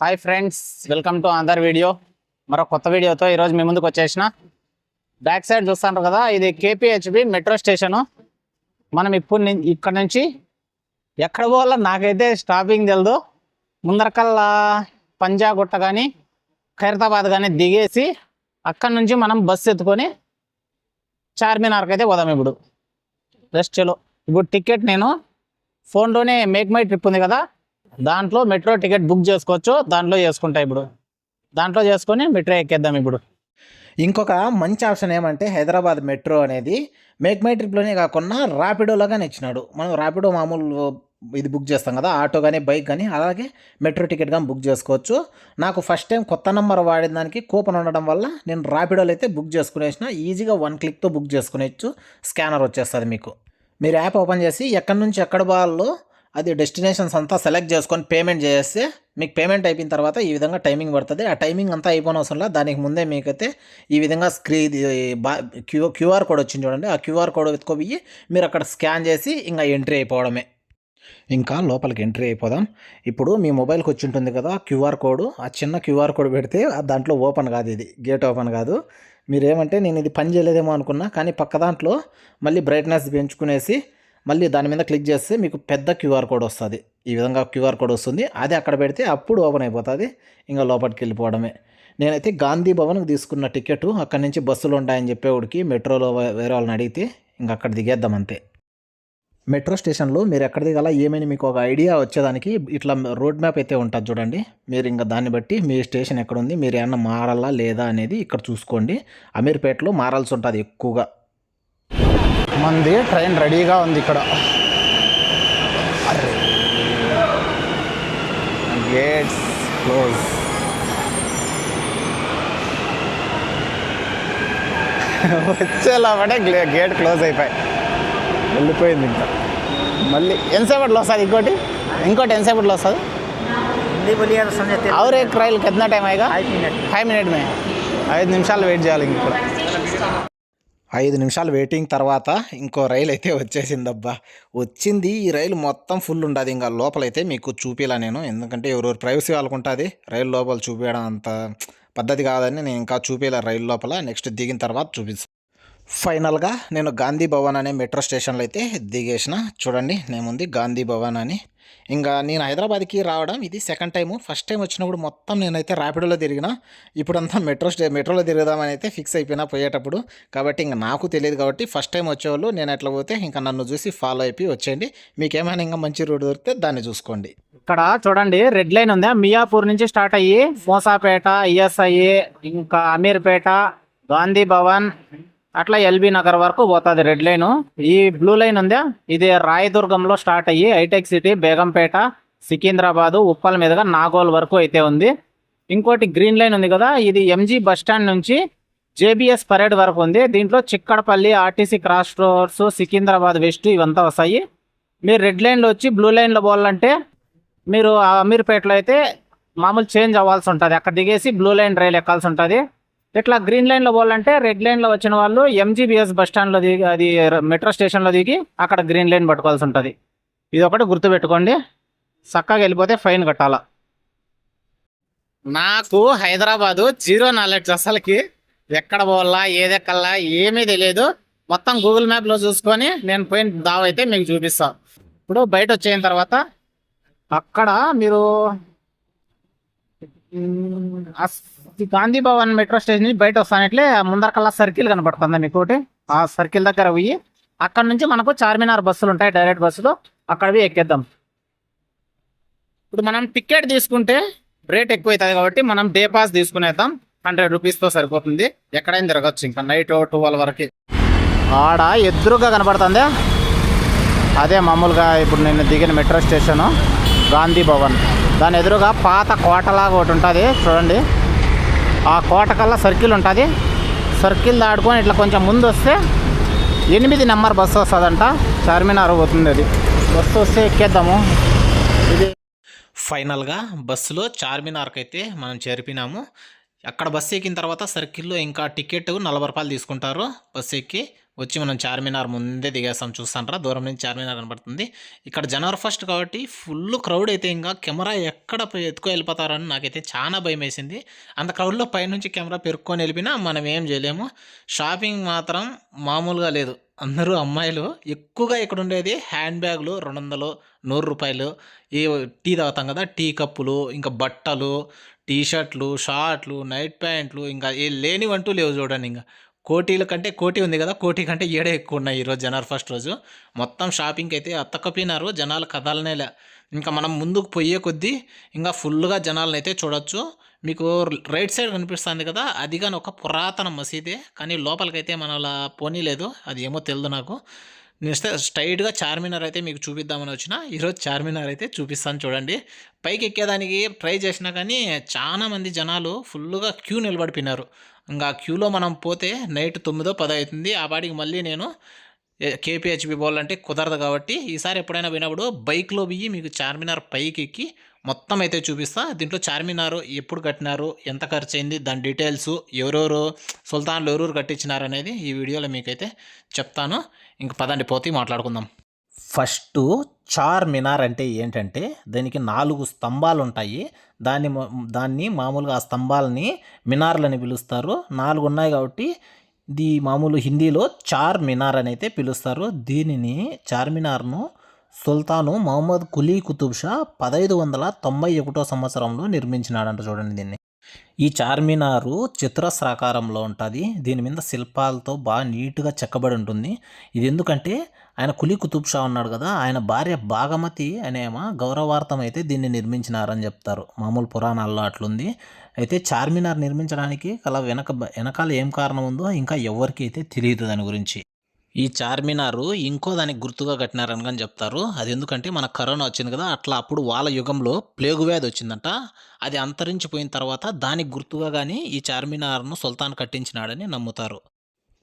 Hi friends welcome to another video మరో కొత్త వీడియోతో ఈరోజు మీ ముందుకు వచ్చేసిన. బ్యాక్ సైడ్ చూస్తాను కదా ఇది కేపీహెచ్బి మెట్రో స్టేషను మనం ఇప్పుడు ఇక్కడ నుంచి ఎక్కడ పోవాలో నాకైతే స్టాపింగ్ తెలియదు ముందరకల్లా పంజాగుట్ట కానీ ఖైరతాబాద్ కానీ దిగేసి అక్కడ నుంచి మనం బస్సు ఎత్తుకొని చార్మినార్కి అయితే పోదాం ఇప్పుడు. జస్ట్ చలో ఇప్పుడు టికెట్ నేను ఫోన్లోనే మేక్ మై ట్రిప్ ఉంది కదా దాంట్లో మెట్రో టికెట్ బుక్ చేసుకోవచ్చు. దాంట్లో చేసుకుంటా ఇప్పుడు. దాంట్లో చేసుకొని మెట్రో ఎక్కేద్దాం ఇప్పుడు. ఇంకొక మంచి ఆప్షన్ ఏమంటే హైదరాబాద్ మెట్రో అనేది మేక్ మై ట్రిప్లోనే కాకుండా ర్యాపిడోలాగానే కానీ ఇచ్చినాడు. మనం ర్యాపిడో మామూలు ఇది బుక్ చేస్తాం కదా ఆటో కానీ బైక్ కానీ అలాగే మెట్రో టికెట్ కానీ బుక్ చేసుకోవచ్చు. నాకు ఫస్ట్ టైం కొత్త నెంబర్ వాడిన దానికి కూపన్ ఉండడం వల్ల నేను ర్యాపిడోలో అయితే బుక్ చేసుకునేసిన ఈజీగా వన్ క్లిక్తో బుక్ చేసుకునేచ్చు స్కానర్ వచ్చేస్తుంది మీకు. మీరు యాప్ ఓపెన్ చేసి ఎక్కడి నుంచి ఎక్కడ పోవాలో అది డెస్టినేషన్స్ అంతా సెలెక్ట్ చేసుకొని పేమెంట్ చేస్తే మీకు పేమెంట్ అయిపోయిన తర్వాత ఈ విధంగా టైమింగ్ పడుతుంది. ఆ టైమింగ్ అంతా అయిపోయిన అవసరం దానికి ముందే మీకైతే ఈ విధంగా స్క్రీన్ బా క్యూ క్యూఆర్ కోడ్ వచ్చింది చూడండి. ఆ క్యూఆర్ కోడ్ ఎత్తుకోపోయి మీరు అక్కడ స్కాన్ చేసి ఇంకా ఎంట్రీ అయిపోవడమే. ఇంకా లోపలికి ఎంట్రీ అయిపోదాం. ఇప్పుడు మీ మొబైల్కి వచ్చి ఉంటుంది కదా క్యూఆర్ కోడ్ ఆ చిన్న క్యూఆర్ కోడ్ పెడితే ఆ దాంట్లో ఓపెన్ కాదు ఇది. గేట్ ఓపెన్ కాదు. మీరేమంటే నేను ఇది పని చేయలేదేమో అనుకున్నా కానీ పక్క దాంట్లో మళ్ళీ బ్రైట్నెస్ పెంచుకునేసి మళ్ళీ దాని మీద క్లిక్ చేస్తే మీకు పెద్ద క్యూఆర్ కోడ్ వస్తుంది. ఈ విధంగా క్యూఆర్ కోడ్ వస్తుంది. అది అక్కడ పెడితే అప్పుడు ఓపెన్ అయిపోతుంది. ఇంకా లోపలికి వెళ్ళిపోవడమే. నేనైతే గాంధీ భవన్కి తీసుకున్న టికెట్ అక్కడి నుంచి బస్సులు ఉంటాయని చెప్పేవాడికి మెట్రోలో వేరే వాళ్ళని అడిగితే ఇంక అక్కడ దిగేద్దాం అంతే. మెట్రో స్టేషన్లో మీరు ఎక్కడ దిగాల ఏమైనా మీకు ఒక ఐడియా వచ్చేదానికి ఇట్లా రోడ్ మ్యాప్ అయితే ఉంటుంది చూడండి. మీరు ఇంకా దాన్ని బట్టి మీ స్టేషన్ ఎక్కడ ఉంది మీరు ఏమన్నా మారాలా లేదా అనేది ఇక్కడ చూసుకోండి. అమీర్పేటలో మారాల్సి ఉంటుంది ఎక్కువగా. మంది ట్రైన్ రెడీగా ఉంది ఇక్కడ. Gates close. వచ్చేలాపడే గేట్ క్లోజ్ అయిపోయి వెళ్ళిపోయింది ఇంకా. మళ్ళీ ఎంతసేపట్లో వస్తుంది ఇంకోటి? ఇంకోటి ఎంతసేపట్లో వస్తుంది? అవరే ట్రైల్కి ఎంత టైం అయ్యా ఫైవ్ మినిట్ ఫైవ్ మినిట్ మే. ఐదు నిమిషాలు వెయిట్ చేయాలి ఇంకా ఐదు నిమిషాలు వెయిటింగ్ తర్వాత ఇంకో రైలు అయితే వచ్చేసిందబ్బా. వచ్చింది ఈ రైలు మొత్తం ఫుల్ ఉండదు. ఇంకా లోపలైతే మీకు చూపిలా నేను. ఎందుకంటే ఎవరెవరు ప్రైవసీ వాళ్ళకు ఉంటుంది. రైలు లోపల చూపించడం అంత పద్ధతి కాదని నేను ఇంకా చూపేలా రైలు లోపల. నెక్స్ట్ దిగిన తర్వాత చూపిస్తాను ఫైనల్గా నేను గాంధీ భవన్ అనే మెట్రో స్టేషన్లో అయితే దిగేసిన. చూడండి నేముంది గాంధీ భవన్ అని. ఇంకా నేను హైదరాబాద్కి రావడం ఇది సెకండ్ టైము. ఫస్ట్ టైం వచ్చినప్పుడు మొత్తం నేనైతే ర్యాపిడోలో తిరిగిన. ఇప్పుడంతా మెట్రో స్టే మెట్రోలో తిరుగుదామని అయితే ఫిక్స్ అయిపోయినా పోయేటప్పుడు. కాబట్టి ఇంకా నాకు తెలియదు కాబట్టి ఫస్ట్ టైం వచ్చేవాళ్ళు నేను ఎట్లా పోతే ఇంకా నన్ను చూసి ఫాలో అయిపోయి వచ్చేయండి. మీకు ఏమైనా ఇంకా మంచి రోడ్ దొరికితే దాన్ని చూసుకోండి. ఇక్కడ చూడండి రెడ్ లైన్ ఉందా? మియాపూర్ నుంచి స్టార్ట్ అయ్యి మోసాపేట ఈఎస్ఐ ఇంకా అమీర్పేట గాంధీ భవన్ అట్లా ఎల్బీ నగర్ వరకు పోతుంది రెడ్ లైన్. ఈ బ్లూ లైన్ ఉందా? ఇది రాయదుర్గంలో స్టార్ట్ అయ్యి హైటెక్ సిటీ బేగంపేట సికింద్రాబాదు ఉప్పల్ మీదుగా నాగోల్ వరకు అయితే ఉంది. ఇంకోటి గ్రీన్ లైన్ ఉంది కదా ఇది ఎంజీ బస్ స్టాండ్ నుంచి జేబిఎస్ పరేడ్ వరకు ఉంది. దీంట్లో Chikkadpally RTC cross roads Secunderabad west ఇవంతా వస్తాయి. మీరు రెడ్ లైన్లో వచ్చి బ్లూ లైన్లో పోవాలంటే మీరు అమీర్పేటలో అయితే మామూలు చేంజ్ అవ్వాల్సి ఉంటుంది. అక్కడ దిగేసి బ్లూ లైన్ రైలు ఎక్కాల్సి ఉంటుంది. ఇట్లా గ్రీన్ లైన్లో పోవాలంటే రెడ్ లైన్లో వచ్చిన వాళ్ళు ఎంజీబీఎస్ బస్ స్టాండ్లో దిగి అది మెట్రో స్టేషన్లో దిగి అక్కడ గ్రీన్ లైన్ పట్టుకోవాల్సి ఉంటుంది. ఇది ఒకటి గుర్తుపెట్టుకోండి. చక్కగా వెళ్ళిపోతే ఫైన్ కట్టాల. నాకు హైదరాబాదు జీరో నాలెడ్జ్ అసలుకి ఎక్కడ పోవాలా ఏదెక్కల్లా ఏమీ తెలియదు. మొత్తం గూగుల్ మ్యాప్లో చూసుకొని నేను పోయిన దావ అయితే మీకు చూపిస్తాను ఇప్పుడు బయట వచ్చేయిన తర్వాత అక్కడ మీరు గాంధీ భవన్ మెట్రో స్టేషన్ నుంచి బయట వస్తానట్లే ముందరకల్లా సర్కిల్ కనబడుతుంది మీకు ఒకటి ఆ సర్కిల్ దగ్గర పోయి అక్కడ నుంచి మనకు చార్మినార్ బస్సులు ఉంటాయి డైరెక్ట్ బస్సులు. అక్కడవి ఎక్కేద్దాం. ఇప్పుడు మనం టికెట్ తీసుకుంటే రేట్ ఎక్కువ అవుతుంది కాబట్టి మనం డే పాస్ తీసుకునేద్దాం. హండ్రెడ్ రూపీస్తో సరిపోతుంది. ఎక్కడైనా తిరగచ్చు ఇంకా. నైట్ ట్వెల్వ్ వరకు. ఆడ ఎదురుగా కనపడుతుంది. అదే మామూలుగా ఇప్పుడు నేను దిగిన మెట్రో స్టేషను గాంధీ భవన్. దాని ఎదురుగా పాత కోటలాగా ఒకటి ఉంటుంది చూడండి. ఆ కోట కల్లా సర్కిల్ ఉంటుంది. సర్కిల్ దాడుకొని ఇట్లా కొంచెం ముందు వస్తే ఎనిమిది నెంబర్ బస్సు వస్తుందంట. చార్మినార్ పోతుంది అది. బస్సు వస్తే ఎక్కేద్దాము. ఇది ఫైనల్గా బస్సులో చార్మినార్కి అయితే మనం చేరిపినాము. అక్కడ బస్సు ఎక్కిన తర్వాత సర్కిల్లో ఇంకా టికెట్ నలభై రూపాయలు తీసుకుంటారు బస్సు ఎక్కి. వచ్చి మనం చార్మినార్ ముందే దిగేస్తాం చూస్తాంట్రా దూరం నుంచి చార్మినార్ కనబడుతుంది. ఇక్కడ జనవరి ఫస్ట్ కాబట్టి ఫుల్ క్రౌడ్ అయితే ఇంకా కెమెరా ఎక్కడ ఎత్తుకు ఎత్తుకో వెళ్ళిపోతారని నాకైతే చాలా భయం వేసింది. అంత క్రౌడ్లో పైనుంచి కెమెరా పెరుక్కొని వెళ్ళినా మనం ఏం చేయలేము. షాపింగ్ మాత్రం మామూలుగా లేదు. అందరూ అమ్మాయిలు ఎక్కువగా ఇక్కడ ఉండేది హ్యాండ్ బ్యాగులు రెండు వందలు నూరు రూపాయలు. ఈ టీ తాగుతాం కదా టీ కప్పులు ఇంకా బట్టలు టీ షర్ట్లు షార్ట్లు నైట్ ప్యాంట్లు ఇంకా ఏ లేనివంటూ లేవు చూడండి ఇంకా. కోటీల కంటే కోటి ఉంది కదా కోటి కంటే ఏడే ఎక్కువ ఉన్నాయి ఈరోజు జనవరి ఫస్ట్ రోజు. మొత్తం షాపింగ్కి అయితే అత్తకపోయినారు జనాలు కదలనేలే ఇంకా మనం ముందుకు పోయే కొద్దీ ఇంకా ఫుల్గా జనాలను అయితే చూడొచ్చు. మీకు రైట్ సైడ్ కనిపిస్తుంది కదా అది కానీ ఒక పురాతన మసీదే. కానీ లోపలికైతే మన అలా పోనీలేదు అది ఏమో తెలియదు నాకు. నెక్స్ట్ స్ట్రైట్గా చార్మినార్ అయితే మీకు చూపిద్దామని వచ్చిన. ఈరోజు చార్మినార్ అయితే చూపిస్తాను చూడండి. పైకి ఎక్కేదానికి ట్రై చేసినా కానీ చాలామంది జనాలు ఫుల్గా క్యూ నిలబడిపోయినారు. ఇంకా క్యూలో మనం పోతే నైట్ తొమ్మిదో పదో అవుతుంది. ఆ పాటికి మళ్ళీ నేను కేపీహెచ్బి పోవాలంటే కుదరదు కాబట్టి ఈసారి ఎప్పుడైనా పోయినప్పుడు బైక్లో పోయి మీకు చార్మినార్ పైకి ఎక్కి మొత్తం అయితే చూపిస్తా. దీంట్లో చార్మినార్ ఎప్పుడు కట్టినారు ఎంత ఖర్చు అయింది దాని డీటెయిల్స్ ఎవరెవరు సుల్తాన్లు ఎవరెవరు కట్టించినారు అనేది ఈ వీడియోలో మీకైతే చెప్తాను. ఇంక పదండి పోతే మాట్లాడుకుందాం. ఫస్ట్ చార్ మినార్ అంటే ఏంటంటే దానికి నాలుగు స్తంభాలు ఉంటాయి దాన్ని దాన్ని మామూలుగా ఆ స్తంభాలని మినార్లని పిలుస్తారు. నాలుగు ఉన్నాయి కాబట్టి ఇది మామూలు హిందీలో చార్ మినార్ అని అయితే పిలుస్తారు. దీనిని చార్మినార్ను సుల్తాను మహమ్మద్ కులీ కుతుబ్ షా పదహైదు వందల తొంభై ఒకటో సంవత్సరంలో నిర్మించినాడంట చూడండి దీన్ని. ఈ చార్మినారు చతురస్రాకారంలో ఉంటుంది. దీని మీద శిల్పాలతో బాగా నీట్గా చెక్కబడి ఉంటుంది. ఇది ఎందుకంటే ఆయన కులీ కుతుబ్ షా ఉన్నాడు కదా ఆయన భార్య భాగమతి అనేమ గౌరవార్థం అయితే దీన్ని నిర్మించినారని చెప్తారు. మామూలు పురాణాల్లో అట్లుంది. అయితే చార్మినార్ నిర్మించడానికి గల వెనక వెనకాల ఏం కారణం ఉందో ఇంకా ఎవరికి అయితే తెలియదు దాని గురించి. ఈ చార్మినారు ఇంకో దానికి గుర్తుగా కట్టినారని కానీ చెప్తారు. అది ఎందుకంటే మన కరోనా వచ్చింది కదా అట్లా అప్పుడు వాళ్ళ యుగంలో ప్లేగు వ్యాధి వచ్చిందంట. అది అంతరించిపోయిన తర్వాత దానికి గుర్తుగా కానీ ఈ చార్మినార్ను సుల్తాన్ కట్టించినాడని నమ్ముతారు.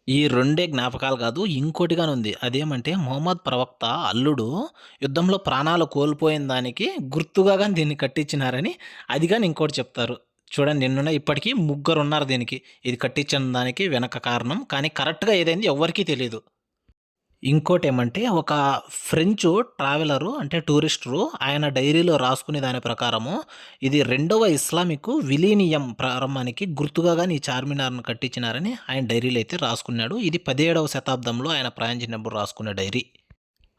ఈ రెండే జ్ఞాపకాలు కాదు ఇంకోటిగానే ఉంది. అదేమంటే మొహమ్మద్ ప్రవక్త అల్లుడు యుద్ధంలో ప్రాణాలు కోల్పోయిన దానికి గుర్తుగా కానీ దీన్ని కట్టించినారని అది కానీ ఇంకోటి చెప్తారు. చూడండి నిన్న ఇప్పటికీ ముగ్గురు ఉన్నారు దీనికి. ఇది కట్టించిన దానికి వెనక కారణం. కానీ కరెక్ట్గా ఏదైంది ఎవరికీ తెలియదు ఇంకోటి ఏమంటే ఒక ఫ్రెంచ్ ట్రావెలరు అంటే టూరిస్టరు ఆయన డైరీలో రాసుకునే దాని ప్రకారము ఇది రెండవ ఇస్లామిక్ విలీనియం ప్రారంభానికి గుర్తుగా కానీ ఈ చార్మినార్ను కట్టించినారని ఆయన డైరీలో అయితే రాసుకున్నాడు. ఇది పదిహేడవ శతాబ్దంలో ఆయన ప్రయాణించినప్పుడు రాసుకున్న డైరీ.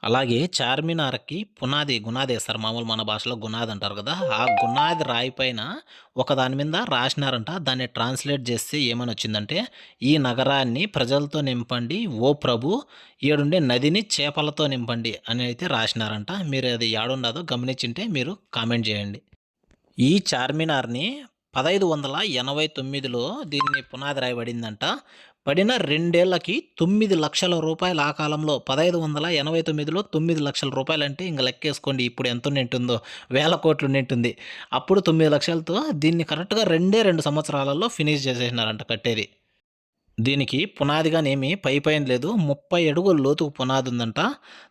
అలాగే చార్మినార్కి పునాది గునాది వేస్తారు. మామూలు మన భాషలో గునాది అంటారు కదా ఆ గునాది రాయి పైన ఒక దాని మీద రాసినారంట. దాన్ని ట్రాన్స్లేట్ చేస్తే ఏమని వచ్చిందంటే ఈ నగరాన్ని ప్రజలతో నింపండి ఓ ప్రభు ఏడుండే నదిని చేపలతో నింపండి అని అయితే రాసినారంట. మీరు అది ఏడుండదో గమనించింటే మీరు కామెంట్ చేయండి. ఈ చార్మినార్ని పదహైదు వందల ఎనభై తొమ్మిదిలో దీన్ని పునాది రాయబడిందంట. పడిన రెండేళ్ళకి తొమ్మిది లక్షల రూపాయలు ఆ కాలంలో పదహైదు వందల ఎనభై తొమ్మిదిలో తొమ్మిది లక్షల రూపాయలు అంటే ఇంకా లెక్కేసుకోండి. ఇప్పుడు ఎంత నింటుందో వేల కోట్లు నింటుంది అప్పుడు తొమ్మిది లక్షలతో దీన్ని కరెక్ట్గా రెండే రెండు సంవత్సరాలలో ఫినిష్ చేసేసినారంట కట్టేది. దీనికి పునాదిగానేమి పై పైన లేదు. ముప్పై అడుగుల లోతుకు పునాది ఉందంట.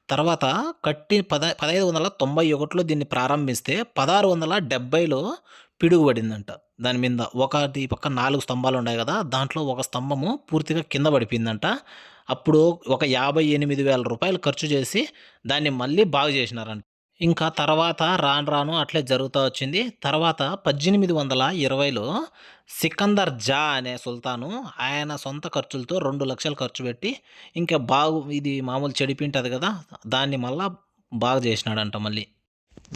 తర్వాత కట్టి పద పదహైదు వందల తొంభై ఒకటిలో దీన్ని ప్రారంభిస్తే పదహారు వందల డెబ్బైలో పిడుగుపడిందంట దాని మీద ఒకటి పక్క నాలుగు స్తంభాలు ఉన్నాయి కదా దాంట్లో ఒక స్తంభము పూర్తిగా కింద పడిపోయిందంట. అప్పుడు ఒక యాభై ఎనిమిది వేల రూపాయలు ఖర్చు చేసి దాన్ని మళ్ళీ బాగు చేసినారంట. ఇంకా తర్వాత రాను రాను అట్లే జరుగుతూ వచ్చింది. తర్వాత పద్దెనిమిది వందల ఇరవైలో సికందర్ జా అనే సుల్తాను ఆయన సొంత ఖర్చులతో రెండు లక్షలు ఖర్చు పెట్టి ఇంకా బాగు ఇది మామూలు చెడిపింటది కదా దాన్ని మళ్ళా బాగు చేసినాడంట మళ్ళీ.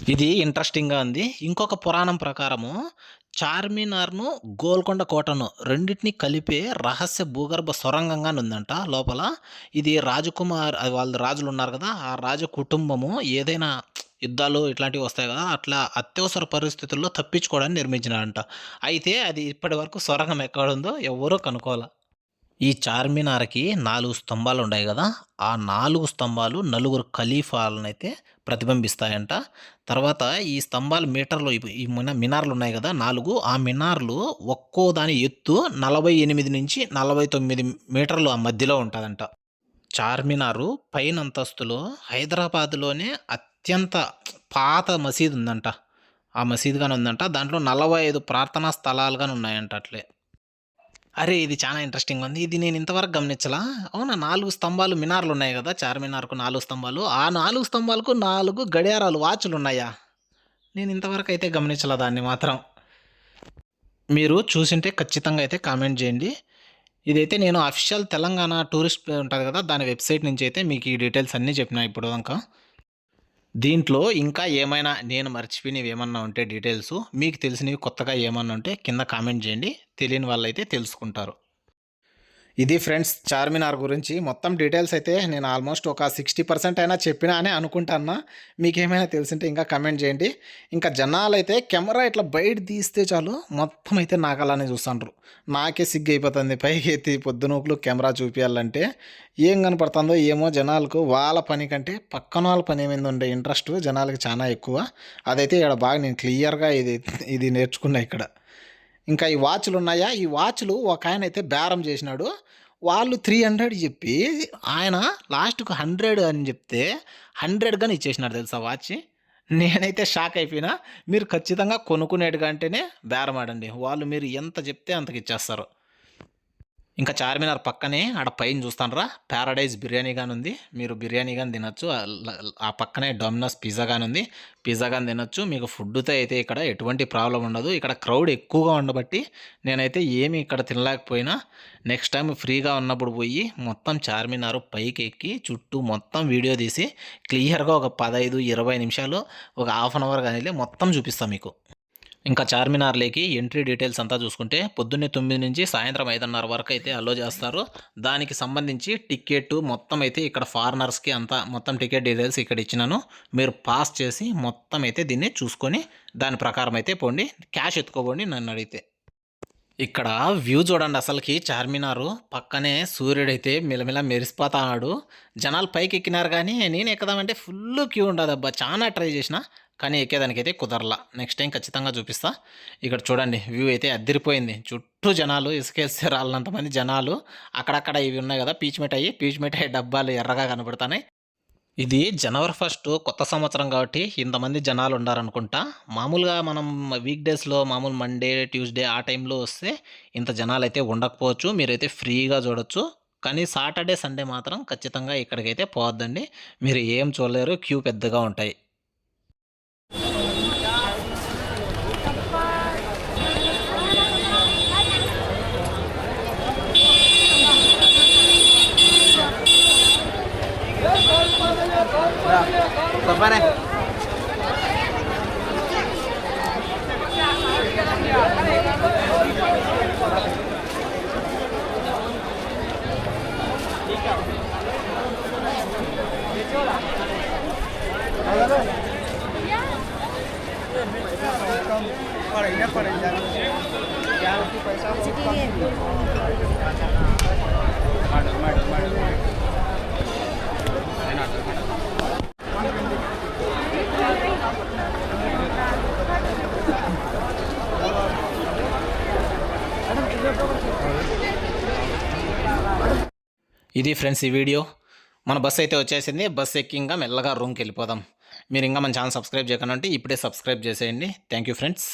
ఇది ఇంట్రెస్టింగ్గా ఉంది. ఇంకొక పురాణం ప్రకారము చార్మినార్ను గోల్కొండ కోటను రెండింటిని కలిపే రహస్య భూగర్భ సొరంగంగా ఉందంట లోపల. ఇది రాజకుమార్ వాళ్ళ రాజులు ఉన్నారు కదా ఆ రాజ కుటుంబము ఏదైనా యుద్ధాలు ఇట్లాంటివి వస్తాయి కదా అట్లా అత్యవసర పరిస్థితుల్లో తప్పించుకోవడానికి నిర్మించినారంట. అయితే అది ఇప్పటి వరకు సొరంగం ఎక్కడుందో ఎవరూ కనుక్కోవాలి. ఈ చార్మినార్కి నాలుగు స్తంభాలు ఉన్నాయి కదా ఆ నాలుగు స్తంభాలు నలుగురు ఖలీఫాలను అయితే ప్రతిబింబిస్తాయంట. తర్వాత ఈ స్తంభాలు మీటర్లు ఈ మినార్లు ఉన్నాయి కదా నాలుగు ఆ మినార్లు ఒక్కో దాని ఎత్తు నలభై ఎనిమిది నుంచి నలభై తొమ్మిది మీటర్లు ఆ మధ్యలో ఉంటుందంట. చార్మినారు పైన అంతస్తులో హైదరాబాద్లోనే అత్యంత పాత మసీదు ఉందంట ఆ మసీదుగానే ఉందంట దాంట్లో నలభై ఐదు ప్రార్థనా స్థలాలుగానే ఉన్నాయంట అట్లే. అరే ఇది చాలా ఇంట్రెస్టింగ్ ఉంది. ఇది నేను ఇంతవరకు గమనించలా. అవునా? నాలుగు స్తంభాలు మినార్లు ఉన్నాయి కదా? చార్మినార్కు నాలుగు స్తంభాలు. ఆ నాలుగు స్తంభాలకు నాలుగు గడియారాలు వాచ్లు ఉన్నాయా? నేను ఇంతవరకు అయితే గమనించలే దాన్ని మాత్రం. మీరు చూసింటే ఖచ్చితంగా అయితే కామెంట్ చేయండి. ఇదైతే నేను అఫిషియల్ తెలంగాణ టూరిస్ట్ ఉంటుంది కదా? దాని వెబ్సైట్ నుంచి అయితే మీకు ఈ డీటెయిల్స్ అన్నీ చెప్పిన ఇప్పుడు దాకా. దీంట్లో ఇంకా ఏమైనా నేను మర్చిపోయినవి ఏమన్నా ఉంటే డీటెయిల్స్ మీకు తెలిసినవి కొత్తగా ఏమన్నా ఉంటే కింద కామెంట్ చేయండి. తెలియని వాళ్ళైతే తెలుసుకుంటారు. ఇది ఫ్రెండ్స్ చార్మినార్ గురించి. మొత్తం డీటెయిల్స్ అయితే నేను ఆల్మోస్ట్ ఒక సిక్స్టీ పర్సెంట్ అయినా చెప్పినా అని అనుకుంటాన్నా మీకు ఏమైనా తెలిసింటే ఇంకా కమెంట్ చేయండి. ఇంకా జనాలు అయితే కెమెరా ఇట్లా బయట తీస్తే చాలు మొత్తం అయితే నాకు అలానే చూస్తుండ్రు. నాకే సిగ్గు అయిపోతుంది పైకి ఎత్తి పొద్దునూపులు కెమెరా చూపించాలంటే ఏం కనపడుతుందో ఏమో జనాలకు వాళ్ళ పని కంటే పక్కన వాళ్ళ పని ఏమైంది ఉండే ఇంట్రెస్ట్ జనాలకి చాలా ఎక్కువ. అదైతే ఇక్కడ బాగా నేను క్లియర్గా ఇది ఇది నేర్చుకున్నా ఇక్కడ. ఇంకా ఈ వాచ్లు ఉన్నాయా? ఈ వాచ్లు ఒక ఆయన అయితే బేరం చేసినాడు. వాళ్ళు త్రీ హండ్రెడ్ చెప్పి ఆయన లాస్ట్కు హండ్రెడ్ అని చెప్తే హండ్రెడ్ కానీ ఇచ్చేసినారు తెలుసా వాచ్? నేనైతే షాక్ అయిపోయినా. మీరు ఖచ్చితంగా కొనుక్కునేట్టుగా అంటేనే బేరం ఆడండి. వాళ్ళు మీరు ఎంత చెప్తే అంతకి ఇచ్చేస్తారు ఇంకా చార్మినార్ పక్కనే ఆడ పైన చూస్తానరా. ప్యారడైజ్ బిర్యానీ కానీ ఉంది మీరు బిర్యానీ కానీ తినొచ్చు. ఆ పక్కనే డొమినోస్ పిజ్జా కానీ ఉంది పిజ్జా కానీ తినచ్చు. మీకు ఫుడ్తో అయితే ఇక్కడ ఎటువంటి ప్రాబ్లం ఉండదు. ఇక్కడ క్రౌడ్ ఎక్కువగా ఉండబట్టి నేనైతే ఏమి ఇక్కడ తినలేకపోయినా నెక్స్ట్ టైం ఫ్రీగా ఉన్నప్పుడు పోయి మొత్తం చార్మినార్ పైకి ఎక్కి చుట్టూ మొత్తం వీడియో తీసి క్లియర్గా ఒక పదహైదు ఇరవై నిమిషాలు ఒక హాఫ్ అన్ అవర్ కానీ మొత్తం చూపిస్తాను మీకు. ఇంకా చార్మినార్లోకి ఎంట్రీ డీటెయిల్స్ అంతా చూసుకుంటే పొద్దున్నే తొమ్మిది నుంచి సాయంత్రం ఐదున్నర వరకు అయితే అలో చేస్తారు. దానికి సంబంధించి టికెట్ మొత్తం అయితే ఇక్కడ ఫారినర్స్కి అంతా మొత్తం టికెట్ డీటెయిల్స్ ఇక్కడ ఇచ్చినాను. మీరు పాస్ చేసి మొత్తం అయితే దీన్ని చూసుకొని దాని ప్రకారం అయితే పోండి. క్యాష్ ఎత్తుకోపోండి నన్ను అడిగితే. ఇక్కడ వ్యూ చూడండి అసలుకి చార్మినారు. పక్కనే సూర్యుడైతే మిలమిల మెరిసిపోతాడు. జనాలు పైకి ఎక్కినారు కానీ నేను ఎక్కుదామంటే ఫుల్ క్యూ ఉండదు అబ్బా చాలా ట్రై చేసిన. కానీ ఎక్కేదానికైతే కుదరలా. నెక్స్ట్ టైం ఖచ్చితంగా చూపిస్తా. ఇక్కడ చూడండి వ్యూ అయితే అద్దరిపోయింది. చుట్టూ జనాలు ఇసుకేస్తే రాళ్ళంతమంది జనాలు. అక్కడక్కడ ఇవి ఉన్నాయి కదా పీచ్ మిఠాయి పీచ్ మిఠాయి డబ్బాలు ఎర్రగా కనబడుతున్నాయి. ఇది జనవరి ఫస్ట్ కొత్త సంవత్సరం కాబట్టి ఇంతమంది జనాలు ఉండారనుకుంటా మామూలుగా మనం వీక్ డేస్లో మామూలు మండే ట్యూస్డే ఆ టైంలో వస్తే ఇంత జనాలు అయితే ఉండకపోవచ్చు. మీరైతే ఫ్రీగా చూడొచ్చు. కానీ సాటర్డే సండే మాత్రం ఖచ్చితంగా ఇక్కడికైతే పోవద్దండి. మీరు ఏం చూడలేరు క్యూ పెద్దగా ఉంటాయి. Rồi, cầm phát đây Para ir a para allá. Ya, tu paisa. ఇది ఫ్రెండ్స్ ఈ వీడియో. మన బస్ అయితే వచ్చేసింది. బస్ ఎక్కి ఇంకా మెల్లగా రూమ్కి వెళ్ళిపోదాం. మీరు ఇంకా మన ఛానల్ సబ్స్క్రైబ్ చేయకుండా ఇప్పుడే సబ్స్క్రైబ్ చేసేయండి. Thank you friends